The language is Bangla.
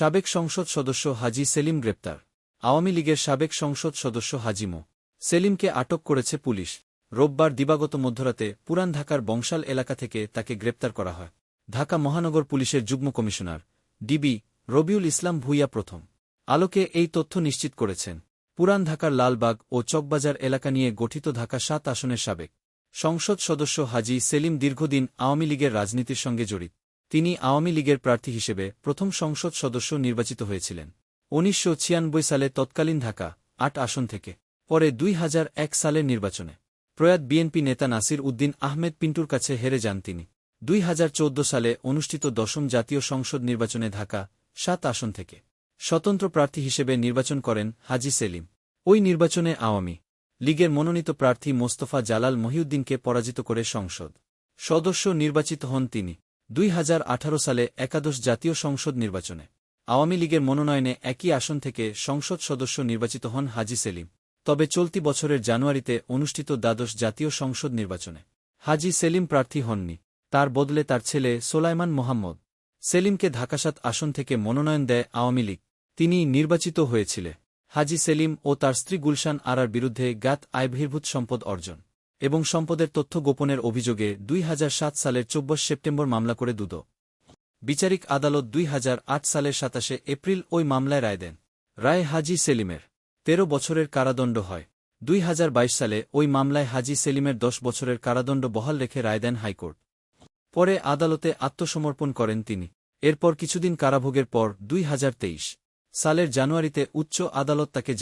সাবেক সংসদ সদস্য হাজি সেলিম গ্রেপ্তার। আওয়ামী লীগের সাবেক সংসদ সদস্য হাজি মো। সেলিমকে আটক করেছে পুলিশ। রোববার দিবাগত মধ্যরাতে পুরান ঢাকার বংশাল এলাকা থেকে তাকে গ্রেপ্তার করা হয়। ঢাকা মহানগর পুলিশের যুগ্ম কমিশনার, ডিবি রবিউল ইসলাম ভুইয়া প্রথম। আলোকে এই তথ্য নিশ্চিত করেছেন। পুরান ঢাকার লালবাগ ও চকবাজার এলাকা নিয়ে গঠিত ঢাকা সাত আসনের সাবেক সংসদ সদস্য হাজি সেলিম দীর্ঘদিন আওয়ামী লীগের রাজনীতির সঙ্গে জড়িত। তিনি আওয়ামী লীগের প্রার্থী হিসেবে প্রথম সংসদ সদস্য নির্বাচিত হয়েছিলেন। উনিশশো ছিয়ানব্বই সালে তৎকালীন ঢাকা, আট আসন থেকে, পরে দুই হাজার এক সালের নির্বাচনে। প্রয়াত বিএনপি নেতা নাসির উদ্দিন আহমেদ পিন্টুর কাছে হেরে যান তিনি। দুই হাজার চৌদ্দ সালে অনুষ্ঠিত দশম জাতীয় সংসদ নির্বাচনে ঢাকা, সাত আসন থেকে, স্বতন্ত্র প্রার্থী হিসেবে নির্বাচন করেন হাজি সেলিম। ওই নির্বাচনে আওয়ামী লীগের মনোনীত প্রার্থী মোস্তফা জালাল মহিউদ্দিনকে পরাজিত করে সংসদ সদস্য নির্বাচিত হন তিনি। দুই হাজার আঠারো সালে একাদশ জাতীয় সংসদ নির্বাচনে। আওয়ামী লীগের মনোনয়নে একই আসন থেকে সংসদ সদস্য নির্বাচিত হন হাজি সেলিম। তবে চলতি বছরের জানুয়ারিতে অনুষ্ঠিত দ্বাদশ জাতীয় সংসদ নির্বাচনে। হাজি সেলিম প্রার্থী হননি। তার বদলে তার ছেলে সোলাইমান মোহাম্মদ সেলিমকে ঢাকাসাত আসন থেকে মনোনয়ন দেয় আওয়ামী লীগ। তিনি নির্বাচিত হয়েছিলেন। হাজি সেলিম ও তার স্ত্রী গুলশান আরার বিরুদ্ধে জ্ঞাত আয়বহির্ভূত সম্পদ অর্জন। এবং সম্পদের তথ্য গোপনের অভিযোগে দুই হাজার সাত সালের চব্বিশ সেপ্টেম্বর মামলা করে দুদ বিচারিক আদালত দুই হাজার আট সালের সাতাশে এপ্রিল ওই মামলায় রায় দেন। রায় হাজি সেলিমের। তেরো বছরের কারাদণ্ড হয়। দুই হাজার বাইশ সালে ওই মামলায় হাজি সেলিমের দশ বছরের কারাদণ্ড বহাল রেখে রায় দেন হাইকোর্ট। পরে আদালতে আত্মসমর্পণ করেন তিনি। এরপর কিছুদিন কারাভোগের পর দুই হাজার তেইশ সালের জানুয়ারিতে উচ্চ আদালত তাকে